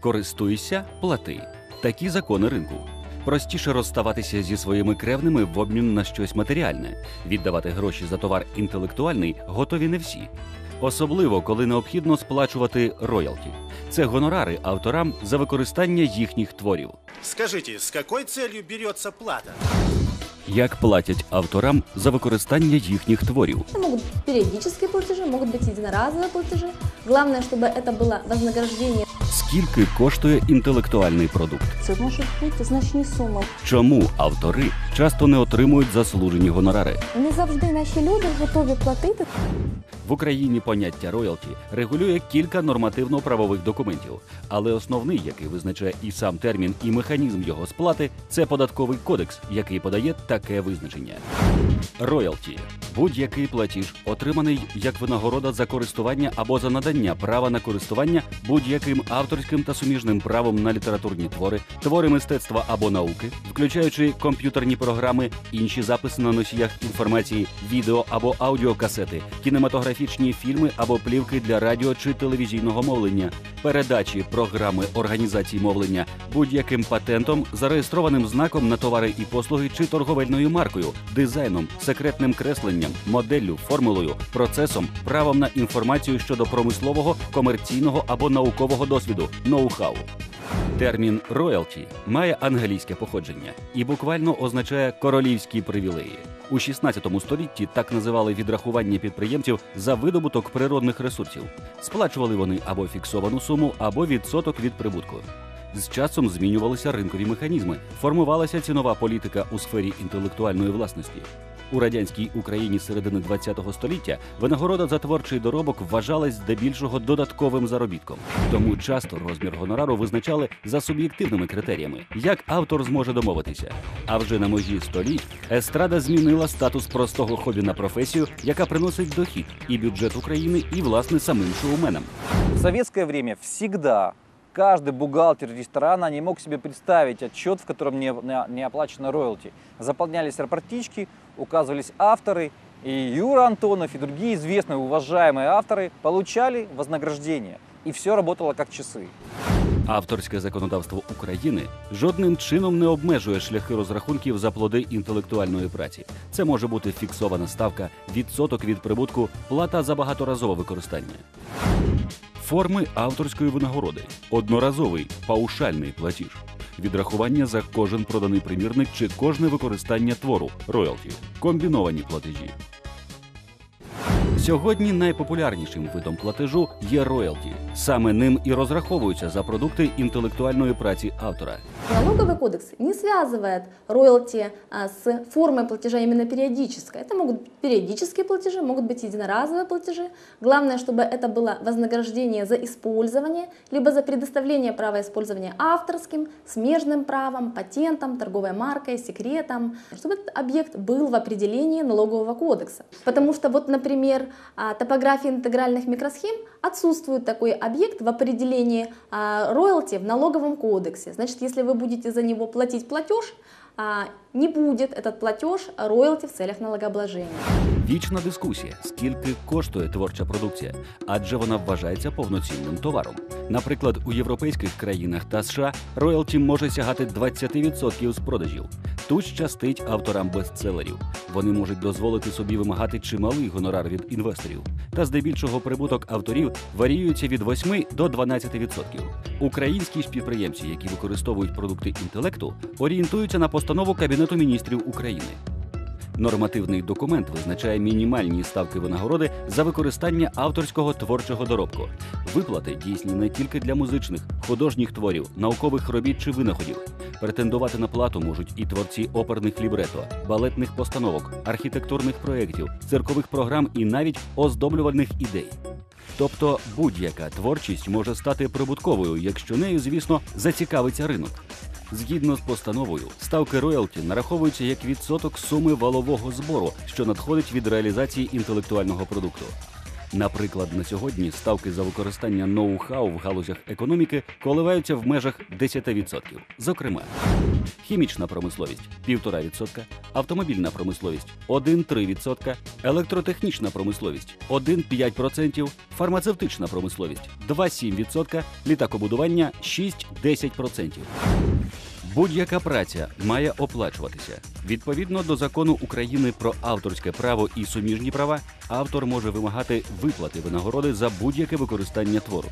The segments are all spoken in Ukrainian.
Користуйся, плати. Такі закони ринку. Простіше розставатися зі своїми кревними в обмін на щось матеріальне. Віддавати гроші за товар інтелектуальний готові не всі. Особливо, коли необхідно сплачувати роялті. Це гонорари авторам за використання їхніх творів. Скажите, с какой целью берется плата? Як платять авторам за використання їхніх творів? Это могут быть периодические платежи, могут быть единоразовые платежи. Главное, чтобы это было вознаграждение. Скільки коштує інтелектуальний продукт? Це може бути значні суми. Чому автори часто не отримують заслужені гонорари? Не завжди наші люди готові платити. В Україні поняття роялті регулює кілька нормативно-правових документів, але основний, який визначає і сам термін, і механізм його сплати, це податковий кодекс, який подає таке визначення. Роялті будь-який платіж, отриманий як винагорода за користування або за надання права на користування будь-яким авторським та суміжним правом на літературні твори, твори мистецтва або науки, включаючи комп'ютерні програми, інші записи на носіях інформації, відео або аудіокасети, кінематографічні фільми або плівки для радіо чи телевізійного мовлення, передачі програми організації мовлення будь-яким патентом, зареєстрованим знаком на товари і послуги чи торговельною маркою, дизайном, секретним кресленням, моделлю, формулою, процесом, правом на інформацію щодо промислового, комерційного або наукового досвіду, ноу-хау. Термін роялті має англійське походження і буквально означає королівські привілеї. У 16 столітті так називали відрахування підприємців за видобуток природних ресурсів. Сплачували вони або фіксовану суму, або відсоток від прибутку. З часом змінювалися ринкові механізми, формувалася цінова політика у сфері інтелектуальної власності. У радянській Україні середини ХХ століття винагорода за творчий доробок вважалась здебільшого додатковим заробітком. Тому часто розмір гонорару визначали за суб'єктивними критеріями, як автор зможе домовитися. А вже на межі століть естрада змінила статус простого хобі на професію, яка приносить дохід і бюджет України, і власне самим шоуменам. В советское время всегда каждый бухгалтер ресторана не мог себе представить отчет, в котором не, не- не оплачено роялти. Заполнялись рапортички, указывались авторы, и Юра Антонов и другие известные, уважаемые авторы получали вознаграждение. И все работало как часы. Авторське законодавство України жодним чином не обмежує шляхи розрахунків за плоди інтелектуальної праці. Це може бути фіксована ставка, відсоток від прибутку, плата за багаторазове використання. Форми авторської винагороди, одноразовий паушальний платіж, відрахування за кожен проданий примірник чи кожне використання твору роялті, комбіновані платежі. Сьогодні найпопулярнішим видом платежу є роялті. Саме ним і розраховуються за продукти інтелектуальної праці автора. Налоговый кодекс не связывает роялти а, с формой платежа именно периодической. Это могут быть периодические платежи, могут быть единоразовые платежи. Главное, чтобы это было вознаграждение за использование, либо за предоставление права использования авторским, смежным правом, патентом, торговой маркой, секретом, чтобы этот объект был в определении налогового кодекса. Потому что вот, например, а, топография интегральных микросхем отсутствует такой объект в определении а, роялти в налоговом кодексе. Значит, если вы будете за него платить платеж, а, не будет этот платеж роялти в целях налогообложения. Вічна дискусія, скільки коштує творча продукція, адже вона вважається повноцінним товаром. Наприклад, у європейських країнах та США роялті може сягати 20% з продажів. Тут щастить авторам бестселерів. Вони можуть дозволити собі вимагати чималий гонорар від інвесторів. Та здебільшого прибуток авторів варіюється від 8 до 12%. Українські ж підприємці, які використовують продукти інтелекту, орієнтуються на постанову Кабінету міністрів України. Нормативний документ визначає мінімальні ставки винагороди за використання авторського творчого доробку. Виплати дійсні не тільки для музичних, художніх творів, наукових робіт чи винаходів. Претендувати на плату можуть і творці оперних лібрето, балетних постановок, архітектурних проєктів, циркових програм і навіть оздоблювальних ідей. Тобто будь-яка творчість може стати прибутковою, якщо нею, звісно, зацікавиться ринок. Згідно з постановою, ставки роялті нараховуються як відсоток суми валового збору, що надходить від реалізації інтелектуального продукту. Наприклад, на сьогодні ставки за використання ноу-хау в галузях економіки коливаються в межах 10%. Зокрема, хімічна промисловість 1,5%, автомобільна промисловість 1,3%, електротехнічна промисловість 1,5%, фармацевтична промисловість 2,7%, літакобудування 6-10%. Будь-яка праця має оплачуватися. Відповідно до закону України про авторське право і суміжні права, автор може вимагати виплати винагороди за будь-яке використання твору.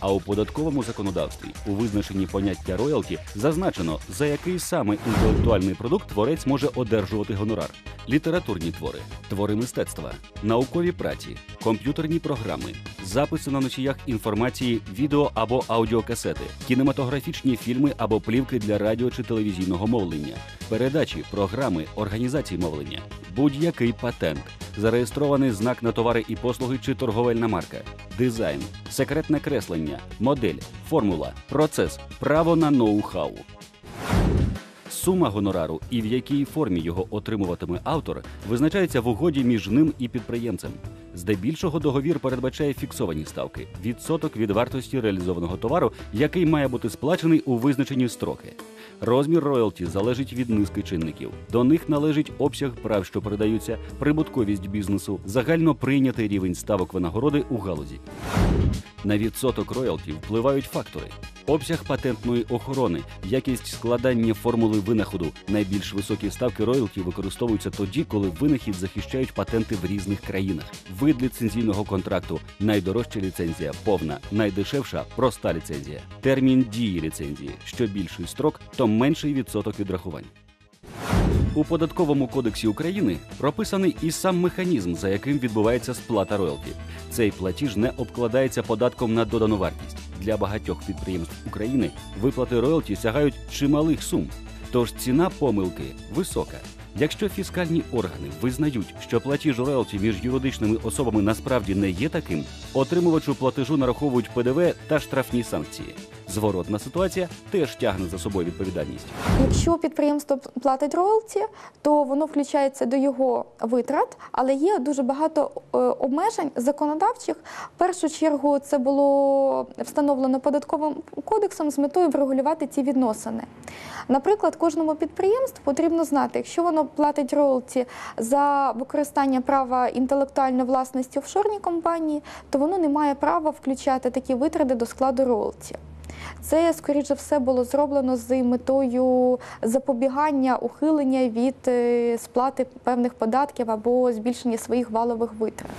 А у податковому законодавстві у визначенні поняття роялті зазначено, за який саме інтелектуальний продукт творець може одержувати гонорар: літературні твори, твори мистецтва, наукові праці, комп'ютерні програми, записи на носіях інформації, відео або аудіокасети, кінематографічні фільми або плівки для радіо чи телевізійного мовлення, передачі, програми, організації мовлення, будь-який патент, зареєстрований знак на товари і послуги чи торговельна марка, дизайн, секретне креслення, модель, формула, процес, право на ноу-хау. Сума гонорару і в якій формі його отримуватиме автор визначається в угоді між ним і підприємцем. Здебільшого договір передбачає фіксовані ставки відсоток від вартості реалізованого товару, який має бути сплачений у визначені строки. Розмір роялті залежить від низки чинників. До них належить обсяг прав, що передаються, прибутковість бізнесу, загально прийнятий рівень ставок винагороди у галузі. На відсоток роялті впливають фактори: обсяг патентної охорони, якість складання формули винаходу. Найбільш високі ставки роялті використовуються тоді, коли винахід захищають патенти в різних країнах. Вид ліцензійного контракту, найдорожча ліцензія, повна, найдешевша проста ліцензія. Термін дії ліцензії. Що більший строк, то менший відсоток відрахувань. У податковому кодексі України прописаний і сам механізм, за яким відбувається сплата роялті. Цей платіж не обкладається податком на додану вартість. Для багатьох підприємств України виплати роялті сягають чималих сум, тож ціна помилки висока. Якщо фіскальні органи визнають, що платіж роялті між юридичними особами насправді не є таким, отримувачу платежу нараховують ПДВ та штрафні санкції. Зворотна ситуація теж тягне за собою відповідальність. Якщо підприємство платить роялті, то воно включається до його витрат, але є дуже багато е, обмежень законодавчих. В першу чергу це було встановлено податковим кодексом з метою врегулювати ці відносини. Наприклад, кожному підприємству потрібно знати, якщо воно платить роялті за використання права інтелектуальної власності офшорній компанії, то воно не має права включати такі витрати до складу роялті. Це, скоріш за все, було зроблено з метою запобігання ухилення від е, сплати певних податків або збільшення своїх валових витрат.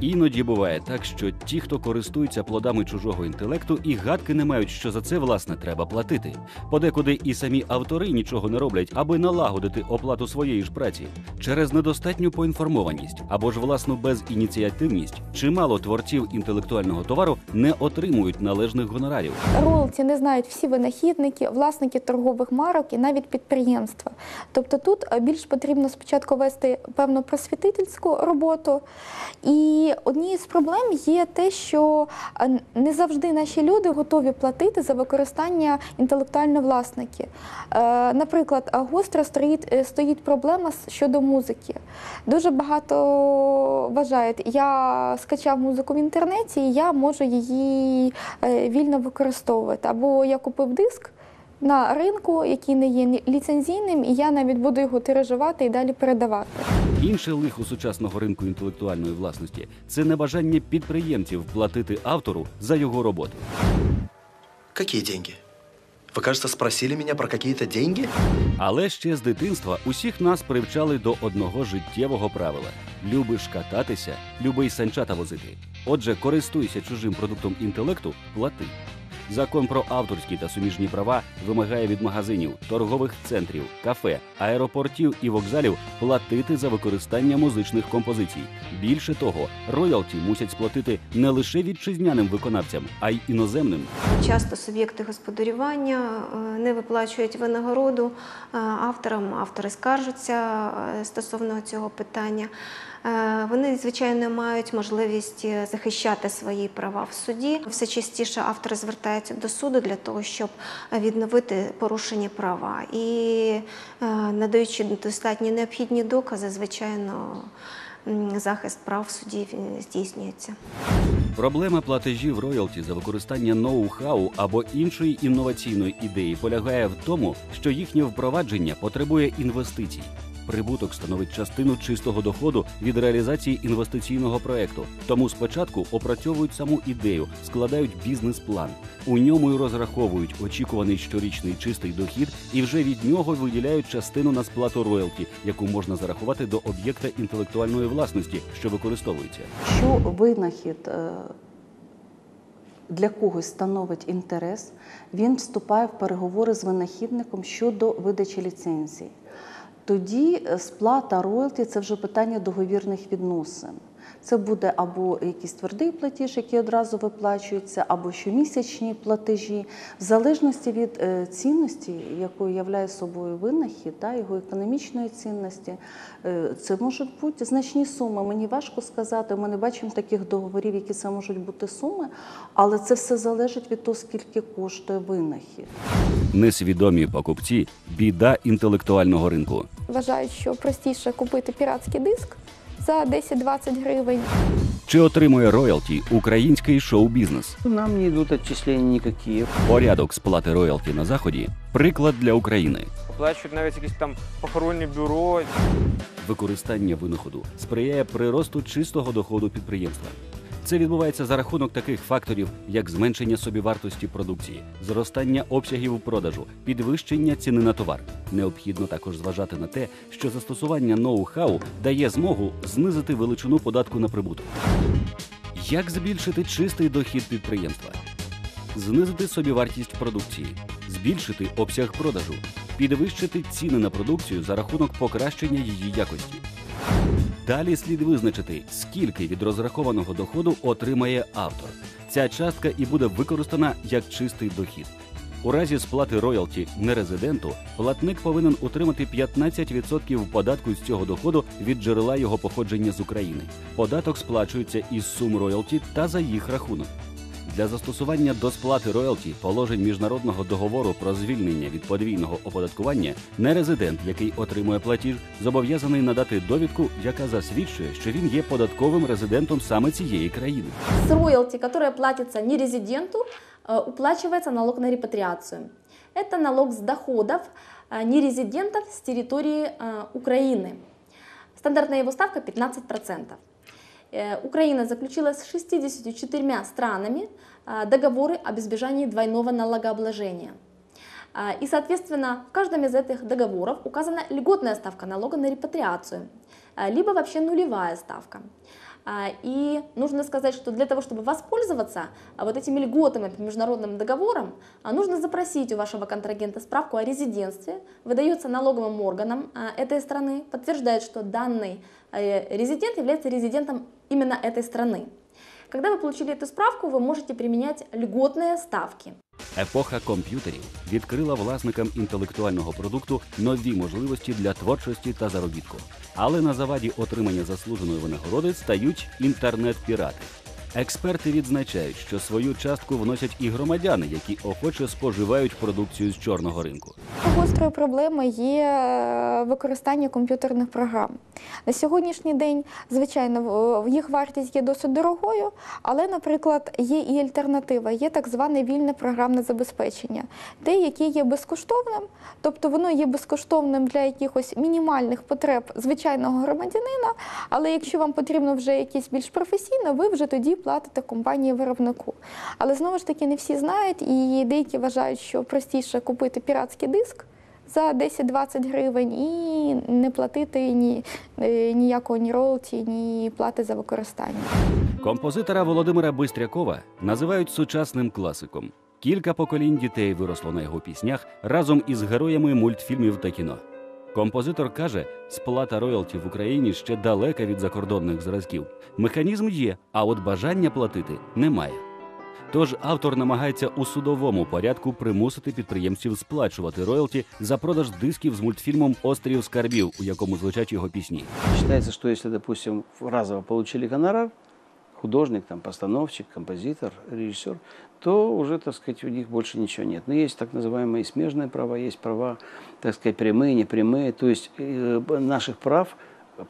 Іноді буває так, що ті, хто користуються плодами чужого інтелекту, і гадки не мають, що за це власне треба платити. Подекуди і самі автори нічого не роблять, аби налагодити оплату своєї ж праці через недостатню поінформованість або ж власну безініціативність. Чимало творців інтелектуального товару не отримують належних гонорарів. Роялті не знають всі винахідники, власники торгових марок і навіть підприємства. Тобто тут е, більш потрібно спочатку вести певну просвітительську роботу. І однією з проблем є те, що е, не завжди наші люди готові платити за використання інтелектуальної власники. Е, Наприклад, гостро стоїть, е, стоїть проблема щодо музики. Дуже багато вважають, я скачав музику в інтернеті, і я можу її вільно використовувати. Або я купив диск на ринку, який не є ліцензійним, і я навіть буду його тиражувати і далі передавати. Інше лихо сучасного ринку інтелектуальної власності це небажання підприємців платити автору за його роботи. Какие деньги? Вы, кажется, спросили меня про какие-то деньги? Але ще з дитинства усіх нас привчали до одного життєвого правила: любиш кататися, люби й санчата возити. Отже, користуйся чужим продуктом інтелекту, плати. Закон про авторські та суміжні права вимагає від магазинів, торгових центрів, кафе, аеропортів і вокзалів платити за використання музичних композицій. Більше того, роялті мусять сплатити не лише вітчизняним виконавцям, а й іноземним. Часто суб'єкти господарювання е, не виплачують винагороду е, авторам, автори скаржаться е, стосовно цього питання. Е, Вони, звичайно, мають можливість е, захищати свої права в суді. Все частіше автори звертаються до суду для того, щоб відновити порушені права. І е, надаючи достатні необхідні докази, звичайно, захист прав в суді е, здійснюється. Проблема платежів роялті за використання ноу-хау або іншої інноваційної ідеї полягає в тому, що їхнє впровадження потребує інвестицій. Прибуток становить частину чистого доходу від реалізації інвестиційного проекту. Тому спочатку опрацьовують саму ідею, складають бізнес-план. У ньому й розраховують очікуваний щорічний чистий дохід, і вже від нього виділяють частину на сплату роялті, яку можна зарахувати до об'єкта інтелектуальної власності, що використовується. Що винахід е, для когось становить інтерес, він вступає в переговори з винахідником щодо видачі ліцензій. Тоді е, сплата роялті це вже питання договірних відносин. Це буде або якийсь твердий платіж, який одразу виплачується, або щомісячні платежі, в залежності від е, цінності, якою являє собою винахід, та, його економічної цінності. Е, Це можуть бути значні суми. Мені важко сказати, ми не бачимо таких договорів, які це можуть бути суми, але це все залежить від того, скільки коштує винахід. Несвідомі покупці біда інтелектуального ринку. Вважають, що простіше купити піратський диск за 10-20 гривень. Чи отримує роялті український шоу-бізнес? Нам не йдуть відчислення ніякі. Порядок сплати роялті на заході приклад для України. Оплачують навіть якісь там похоронні бюро. Використання винаходу сприяє приросту чистого доходу підприємства. Це відбувається за рахунок таких факторів, як зменшення собівартості продукції, зростання обсягів продажу, підвищення ціни на товар. Необхідно також зважати на те, що застосування ноу-хау дає змогу знизити величину податку на прибуток. Як збільшити чистий дохід підприємства? Знизити собівартість продукції, збільшити обсяг продажу, підвищити ціни на продукцію за рахунок покращення її якості. Далі слід визначити, скільки від розрахованого доходу отримає автор. Ця частка і буде використана як чистий дохід. У разі сплати роялті нерезиденту платник повинен утримати 15% податку з цього доходу від джерела його походження з України. Податок сплачується із сум роялті та за їх рахунок Для застосування до сплати роялті положень міжнародного договору про звільнення від подвійного оподаткування нерезидент, який отримує платіж, зобов'язаний надати довідку, яка засвідчує, що він є податковим резидентом саме цієї країни. С роялти, которая платится не резиденту, э, уплачивается налог на репатриацию. Это налог с доходов э, нерезидентов с территории э, Украины. Стандартная его ставка 15%. Э, Украина заключила с 64 странами э, договоры об избежании двойного налогообложения. А, И, соответственно, в каждом из этих договоров указана льготная ставка налога на репатриацию, а, либо вообще нулевая ставка. А, И нужно сказать, что для того, чтобы воспользоваться а, вот этими льготами по международным договорам, а, нужно запросить у вашего контрагента справку о резидентстве, выдается налоговым органам а, этой страны, подтверждает, что данный э, резидент является резидентом именно этой страны. Когда вы получили эту справку, вы можете применять льготные ставки. Епоха комп'ютерів відкрила власникам інтелектуального продукту нові можливості для творчості та заробітку. Але на заваді отримання заслуженої винагороди стають інтернет-пірати. Експерти відзначають, що свою частку вносять і громадяни, які охоче споживають продукцію з чорного ринку. Гострою проблемою є е, використання комп'ютерних програм. На сьогоднішній день, звичайно, їх вартість є досить дорогою, але, наприклад, є і альтернатива, є так зване вільне програмне забезпечення, те, яке є безкоштовним, тобто воно є безкоштовним для якихось мінімальних потреб звичайного громадянина, але якщо вам потрібно вже якесь більш професійне, ви вже тоді платите компанії виробнику. Але знову ж таки не всі знають, і деякі вважають, що простіше купити піратський диск за 10-20 гривень і не платити ні, е, ніякого ні роялті, ні плати за використання. Композитора Володимира Бистрякова називають сучасним класиком. Кілька поколінь дітей виросло на його піснях разом із героями мультфільмів та кіно. Композитор каже, сплата роялті в Україні ще далека від закордонних зразків. Механізм є, а от бажання платити немає. Тож автор намагається у судовому порядку примусити підприємців сплачувати роялті за продаж дисків з мультфільмом Острів скарбів, у якому звучать його пісні. Считается, что если, допустим, разово получили гонорар, художник, там, постановщик, композитор, режиссер, то уже, так сказать, у них больше ничего нет. Но есть так называемые смежные права, есть права, так сказать, прямые, непрямые. То есть э, наших прав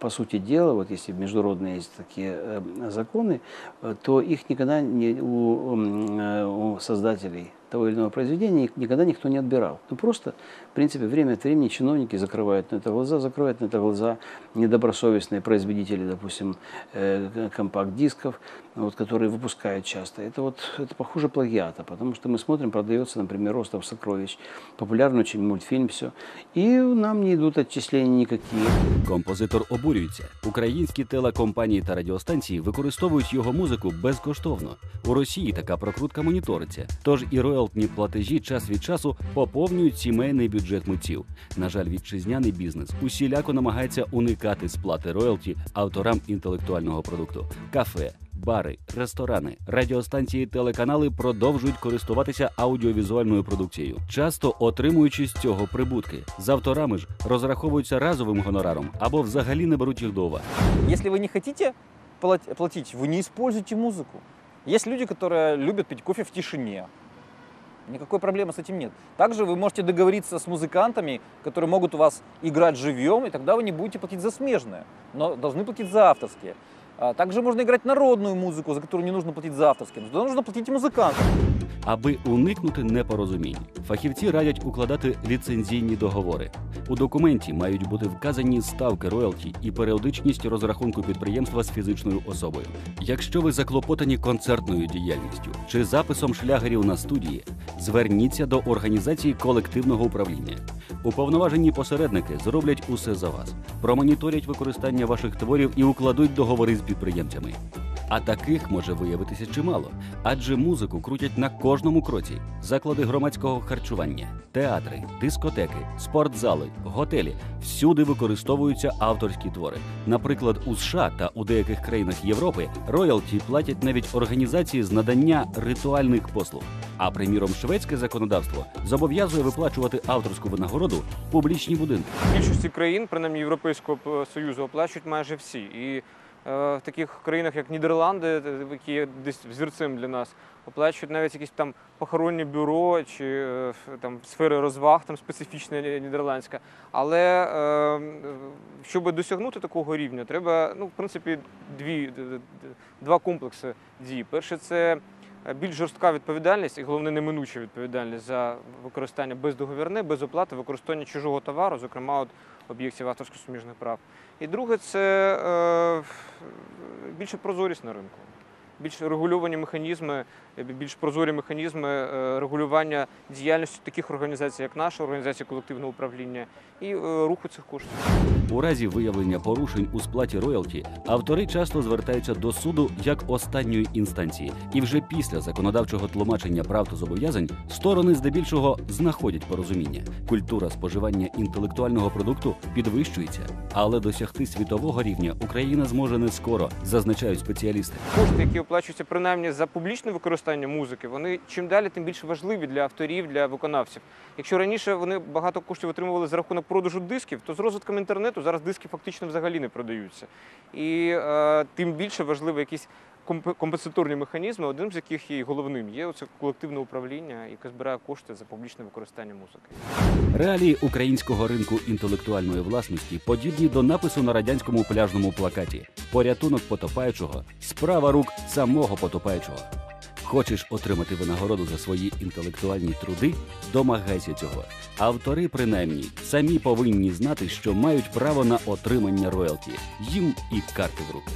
по сути дела, вот если международные есть такие э, законы, э, то их никогда не, у, у создателей того или иного произведения никогда никто не отбирал. Ну просто, принципе, время от времени чиновники закрывают на это глаза, закрывают на это глаза недобросовестные производители, допустим, э, компакт-дисков, вот, которые выпускают часто. Это вот это похуже плагиата, потому что мы смотрим, продается, например, Ростов Сокровищ, популярный очень мультфильм, все, и нам не идут отчисления никакие. Композитор обурюється. Українські телекомпанії та радіостанції використовують його музику безкоштовно. У Росії така прокрутка моніториться. Тож і роялтні платежі час від часу поповнюють сімейний бюджет митців. На жаль, вітчизняний бізнес усіляко намагається уникати сплати роялті авторам інтелектуального продукту. Кафе. Бари, ресторани, радіостанції, телеканали продовжують користуватися аудіовізуальною продукцією, часто отримуючи з цього прибутки. З авторами ж розраховуються разовим гонораром або взагалі не беруть їх до уваги. Если вы не хотите плат- платить, вы не используйте музыку. Есть люди, которые любят пить кофе в тишине. Никакой проблемы с этим нет. Также вы можете договориться с музыкантами, которые могут у вас играть живьем, и тогда вы не будете платить за смежное, но должны платить за авторские. А Также можно играть народную музыку, за которую не нужно платить за авторские, но нужно платить и музыкантам. Аби уникнути непорозумінь, фахівці радять укладати ліцензійні договори. У документі мають бути вказані ставки роялті і періодичність розрахунку підприємства з фізичною особою. Якщо ви заклопотані концертною діяльністю чи записом шлягерів на студії, зверніться до організації колективного управління. Уповноважені посередники зроблять усе за вас, промоніторять використання ваших творів і укладуть договори з підприємцями. А таких може виявитися чимало, адже музику крутять на кожному кроці: заклади громадського харчування, театри, дискотеки, спортзали, готелі всюди використовуються авторські твори. Наприклад, у США та у деяких країнах Європи роялті платять навіть організації з надання ритуальних послуг. А приміром, шведське законодавство зобов'язує виплачувати авторську винагороду публічні будинки. Більшості країн, принаймні Європейського Союзу, оплачують майже всі. І в таких країнах, як Нідерланди, е, які є десь взірцем для нас, оплачують навіть якісь там похоронні бюро чи е, там сфери розваг, там специфічна нідерландська. Але е, щоб досягнути такого рівня, треба, ну, в принципі, дві, два комплекси дій. Перше, це е, більш жорстка відповідальність і головне неминуча відповідальність за використання бездоговірне, без оплати, використання чужого товару, зокрема от об'єктів авторсько-суміжних прав. І друге це е, більше прозорість на ринку. Більш регульовані механізми, більш прозорі механізми е, регулювання діяльності таких організацій, як наша організація колективного управління, і е, руху цих коштів. У разі виявлення порушень у сплаті роялті автори часто звертаються до суду як останньої інстанції, і вже після законодавчого тлумачення прав та зобов'язань сторони здебільшого знаходять порозуміння. Культура споживання інтелектуального продукту підвищується, але досягти світового рівня Україна зможе не скоро, зазначають спеціалісти. Кошти, які оплачуються принаймні за публічне використання музики, вони чим далі, тим більше важливі для авторів, для виконавців. Якщо раніше вони багато коштів отримували за рахунок продажу дисків, то з розвитком інтернету зараз диски фактично взагалі не продаються. І е, тим більше важливі якісь комп- компенсаторні механізми, одним з яких є головним є оце колективне управління, яке збирає кошти за публічне використання музики. Реалії українського ринку інтелектуальної власності подібні до напису на радянському пляжному плакаті: порятунок потопаючого, справа рук самого потопаючого. Хочеш отримати винагороду за свої інтелектуальні труди? Домагайся цього. Автори, принаймні, самі повинні знати, що мають право на отримання роялті. Їм і карти в руки.